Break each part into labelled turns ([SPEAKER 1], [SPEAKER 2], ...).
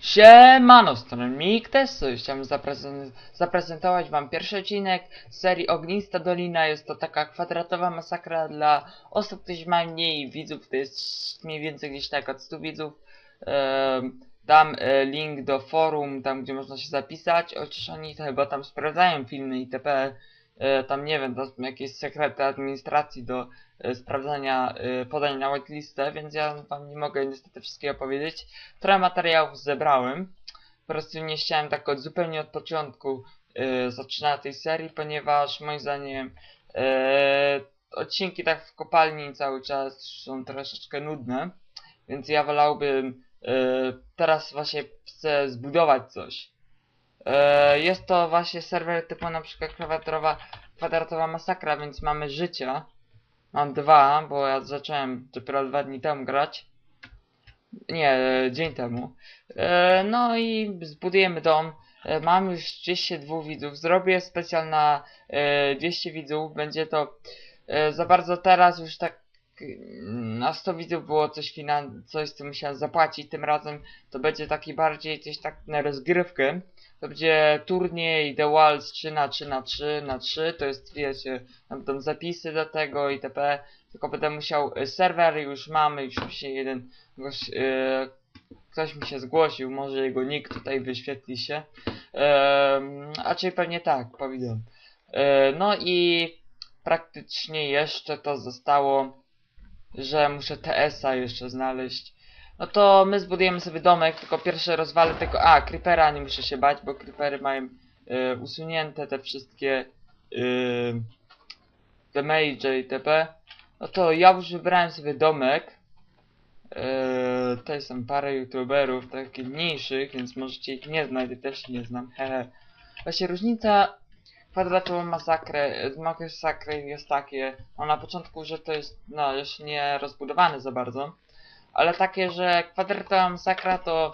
[SPEAKER 1] Siemano, stronnik Testu. Chciałem zaprezent zaprezentować wam pierwszy odcinek serii Ognista Dolina. Jest to taka kwadratowa masakra dla osób, którzy mają mniej widzów. To jest mniej więcej gdzieś tak od 100 widzów. Dam e, link do forum, tam gdzie można się zapisać. Chociaż oni chyba tam sprawdzają filmy itp. E, tam nie wiem, jakieś sekrety administracji do e, sprawdzania e, podań na whitelistę, więc ja wam nie mogę niestety wszystkiego powiedzieć. Trochę materiałów zebrałem. Po prostu nie chciałem tak od, zupełnie od początku zaczynać tej serii, ponieważ moim zdaniem odcinki tak w kopalni cały czas są troszeczkę nudne. Więc ja wolałbym teraz właśnie chcę zbudować coś. E, jest to właśnie serwer typu na przykład kwadratowa, kwadratowa masakra, więc mamy życia. Mam dwa, bo ja zacząłem dopiero dwa dni temu grać. Nie, dzień temu. E, no i zbudujemy dom. E, mam już 202 widzów. Zrobię specjal na e, 200 widzów. Będzie to za bardzo teraz już tak na 100 widzów było coś finan coś co musiałem zapłacić. Tym razem to będzie taki bardziej coś tak na rozgrywkę. To będzie turniej The Walls 3 na 3 na 3 na 3 to jest wiecie, tam będą zapisy do tego itp. Tylko będę musiał, y, serwer już mamy, już mi się jeden gość, y, ktoś mi się zgłosił, może jego nick tutaj wyświetli się. Um, a czyli pewnie tak, powiem. E, no i praktycznie jeszcze to zostało, że muszę TS-a jeszcze znaleźć. No to my zbudujemy sobie domek, tylko pierwsze rozwalę tego. A, creepera nie muszę się bać, bo creepery mają e, usunięte te wszystkie e, damage itp. No to ja już wybrałem sobie domek. Tutaj są parę youtuberów, takich mniejszych, więc możecie ich nie znać, ja też nie znam, hehe. Właśnie różnica kwadratową masakrę, masakry jest takie, no na początku, że to jest, no jeszcze nie rozbudowane za bardzo, ale takie, że kwadratowa masakra to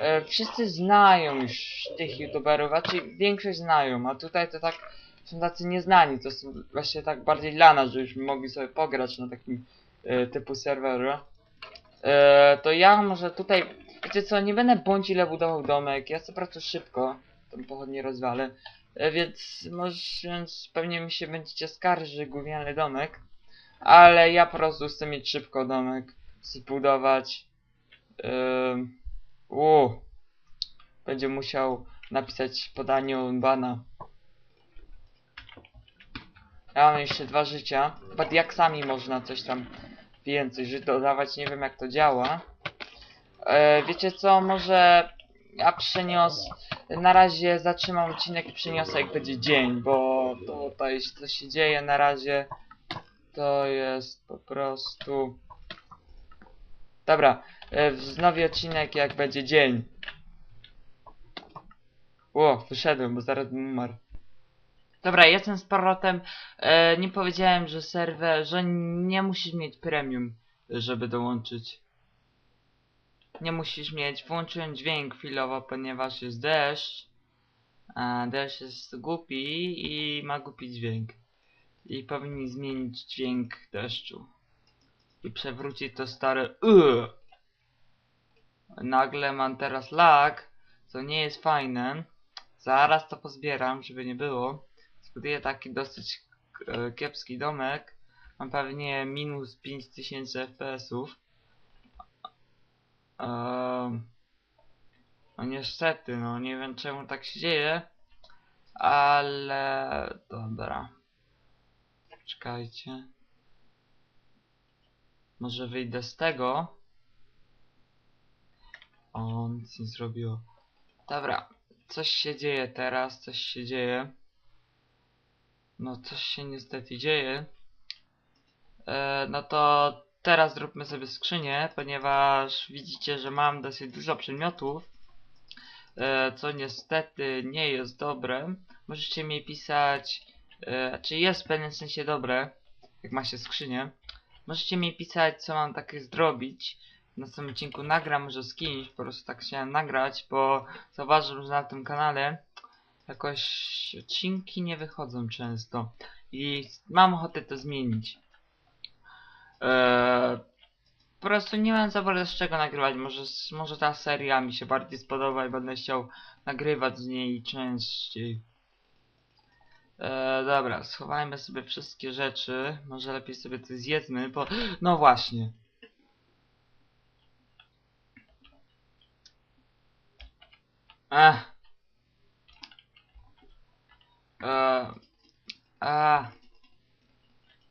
[SPEAKER 1] e, wszyscy znają już tych youtuberów, raczej większość znają, a tutaj to tak są tacy nieznani, to są właśnie tak bardziej dla nas, żebyśmy mogli sobie pograć na takim e, typu serwerze. E, to ja może tutaj, wiecie co, nie będę bądź ile budował domek, ja co prostu szybko tą pochodnię rozwalę, więc może, pewnie mi się będziecie skarżyć, gówniany domek, ale ja po prostu chcę mieć szybko domek, zbudować, Ym, u, będzie musiał napisać podanie bana. Ja mam jeszcze dwa życia. Chyba diaksami można coś tam więcej żyć dodawać. Nie wiem jak to działa. E, wiecie co, może ja przenios... Na razie zatrzymam odcinek i przeniosę jak będzie dzień, bo to, to jest co się dzieje na razie. To jest po prostu... Dobra, e, wznowię odcinek jak będzie dzień. Ło, wyszedłem, bo zaraz bym umarł. Dobra, jestem z powrotem. E, nie powiedziałem, że serwer, że nie musisz mieć premium, żeby dołączyć. Nie musisz mieć. Włączyłem dźwięk chwilowo, ponieważ jest deszcz. A deszcz jest głupi i ma głupi dźwięk. I powinni zmienić dźwięk deszczu. I przewrócić to stare Uuu. Nagle mam teraz lag, co nie jest fajne. Zaraz to pozbieram, żeby nie było. Zbuduję taki dosyć e, kiepski domek. Mam pewnie minus 5000 FPS-ów. Ehm, no niestety, no nie wiem czemu tak się dzieje. Ale dobra. Czekajcie. Może wyjdę z tego. O, nic nie zrobiło. Dobra, coś się dzieje teraz, coś się dzieje. No, coś się niestety dzieje. E, no to teraz zróbmy sobie skrzynię, ponieważ widzicie, że mam dosyć dużo przedmiotów. E, co niestety nie jest dobre. Możecie mi pisać, e, czy jest w pewnym sensie dobre, jak ma się skrzynię. Możecie mi pisać, co mam takie zrobić. Na tym odcinku nagram może z kimś, po prostu tak chciałem nagrać, bo zauważyłem, że na tym kanale jakoś odcinki nie wychodzą często i mam ochotę to zmienić. Eee, po prostu nie mam za bardzo z czego nagrywać. Może, może ta seria mi się bardziej spodoba i będę chciał nagrywać z niej częściej. E, dobra, schowajmy sobie wszystkie rzeczy. Może lepiej sobie to zjedzmy, bo... No właśnie. Ech. Eee. A.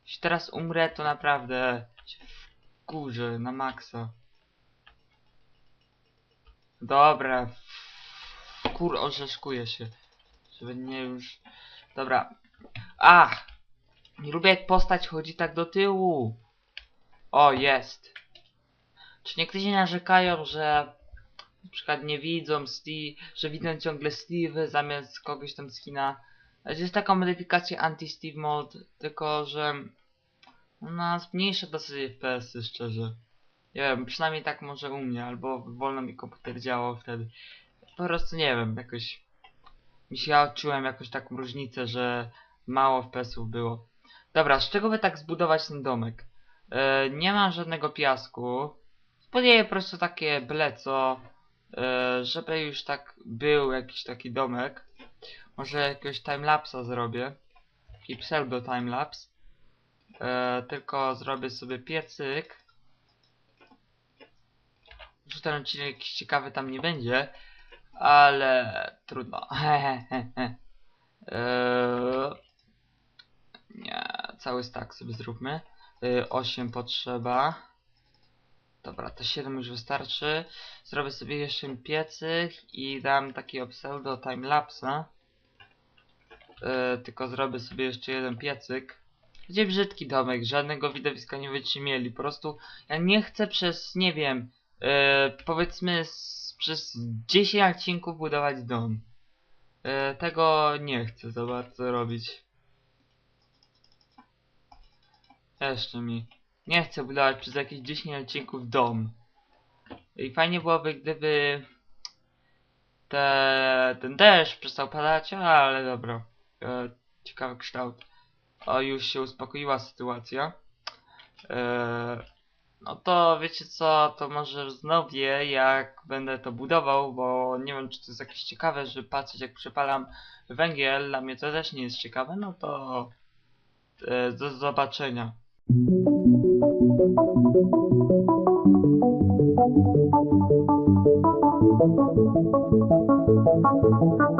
[SPEAKER 1] Jeśli teraz umrę, to naprawdę się wkurzę na maksa. Dobra. Kur orzeszkuję się. Żeby nie już... Dobra. Ach! Nie lubię jak postać chodzi tak do tyłu. O, jest. Czy niektórzy narzekają, że na przykład nie widzą Steve, że widzą ciągle Steve zamiast kogoś tam skina. To jest taka modyfikacja anti-Steve mode, tylko że ona zmniejsza dosyć FPS-y, szczerze. Nie wiem, przynajmniej tak może u mnie, albo wolno mi komputer działał wtedy. Po prostu nie wiem, jakoś ja odczułem jakąś taką różnicę, że mało FPS-ów było. Dobra, z czego by tak zbudować ten domek? E, nie ma żadnego piasku. Zbuduję po prostu takie byle co, e, żeby już tak był jakiś taki domek. Może jakiegoś timelapsa zrobię. Taki pseudo timelapse. E, tylko zrobię sobie piecyk. Że ten odcinek ciekawy tam nie będzie. Ale trudno. Eee, nie, cały stack sobie zróbmy. Yy, 8 potrzeba. Dobra, to 7 już wystarczy. Zrobię sobie jeszcze piecyk i dam takiego pseudo timelapsa. Yy, tylko zrobię sobie jeszcze jeden piecyk. Będzie brzydki domek, żadnego widowiska nie będziecie mieli. Po prostu ja nie chcę przez, nie wiem, yy, powiedzmy s- przez 10 odcinków budować dom. Yy, tego nie chcę za bardzo robić. Jeszcze mi. Nie chcę budować przez jakieś 10 odcinków dom. I fajnie byłoby, gdyby te, ten deszcz przestał padać, ale dobra e, ciekawy kształt. O, już się uspokoiła sytuacja. E, no to wiecie co, to może wznowię jak będę to budował, bo nie wiem czy to jest jakieś ciekawe, żeby patrzeć jak przepalam węgiel, dla mnie to też nie jest ciekawe, no to e, do zobaczenia. Thank you.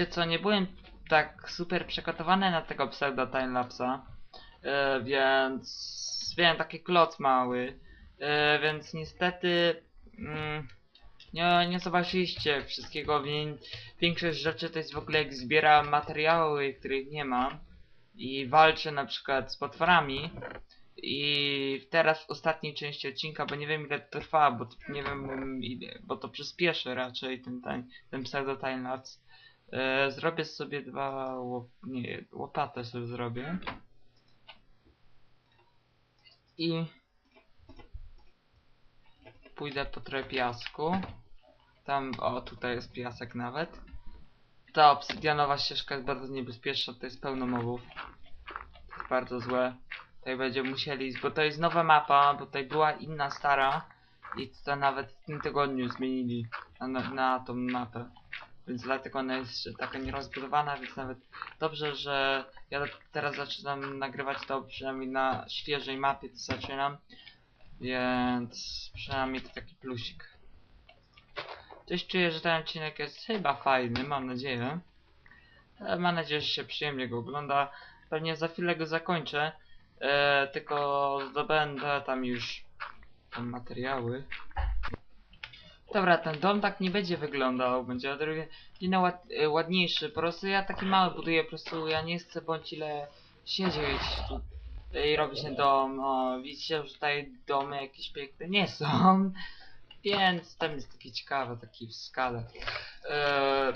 [SPEAKER 1] Wiecie co, nie byłem tak super przygotowany na tego pseudo timelapsa, e, więc wiem, taki kloc mały, e, więc niestety mm, nie, nie zobaczyliście wszystkiego, więc większość rzeczy to jest w ogóle jak zbieram materiały, których nie mam i walczę na przykład z potworami i teraz w ostatniej części odcinka, bo nie wiem ile to trwa, bo nie wiem bo to przyspieszy raczej ten, ten, ten pseudo timelapse. E, zrobię sobie dwa łop, nie, łopatę sobie zrobię. I pójdę po trochę piasku. Tam, o tutaj jest piasek nawet. Ta obsydianowa ścieżka jest bardzo niebezpieczna, to jest pełno mobów. To jest bardzo złe. Tutaj będziemy musieli, bo to jest nowa mapa, bo tutaj była inna stara i to nawet w tym tygodniu zmienili na, na, na tą mapę. Więc dlatego ona jest taka nierozbudowana, więc nawet dobrze, że ja teraz zaczynam nagrywać to przynajmniej na świeżej mapie to zaczynam. Więc przynajmniej to taki plusik. Coś czuję, że ten odcinek jest chyba fajny, mam nadzieję. E, Mam nadzieję, że się przyjemnie go ogląda. Pewnie za chwilę go zakończę. E, tylko zdobędę tam już tam materiały. Dobra, ten dom tak nie będzie wyglądał, będzie odrobinę ład, e, ładniejszy. Po prostu ja taki mały buduję, po prostu ja nie chcę bądź ile siedzieć tu i robić ten dom. O, widzicie, że tutaj domy jakieś piękne nie są. Więc ten jest taki ciekawy, taki w skale. E,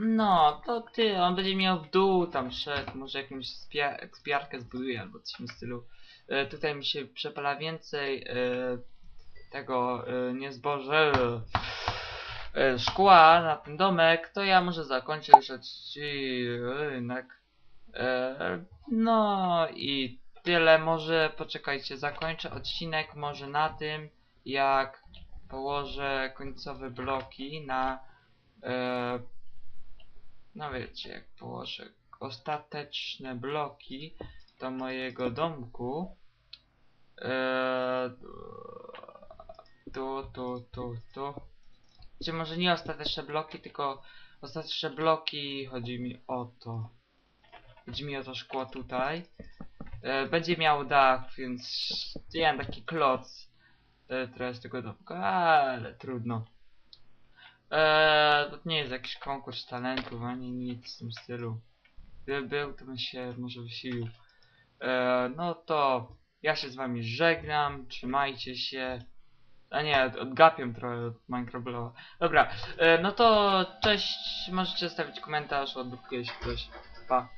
[SPEAKER 1] no, to ty, on będzie miał w dół tam szedł, może jakąś spia ekspiarkę zbuduje albo coś w tym stylu. Tutaj mi się przepala więcej tego, e, nie zboże, e, szkła na ten domek, to ja może zakończę już odcinek. E, no i tyle, może poczekajcie, zakończę odcinek może na tym, jak położę końcowe bloki na e, no wiecie, jak położę ostateczne bloki do mojego domku. Eee, tu, tu, tu, tu. Czy może nie ostateczne bloki, tylko ostateczne bloki, chodzi mi o to. Chodzi mi o to szkło tutaj. E, będzie miał dach, więc ja taki kloc. E, teraz tego domku, ale trudno. Eee, to nie jest jakiś konkurs talentów, ani nic w tym stylu. Gdyby był, to bym się może wysilił. Eee, no to ja się z wami żegnam, trzymajcie się. A nie, odgapiam trochę od Minecrafta. Dobra, eee, no to cześć, możecie zostawić komentarz, odblokuje się ktoś. Pa.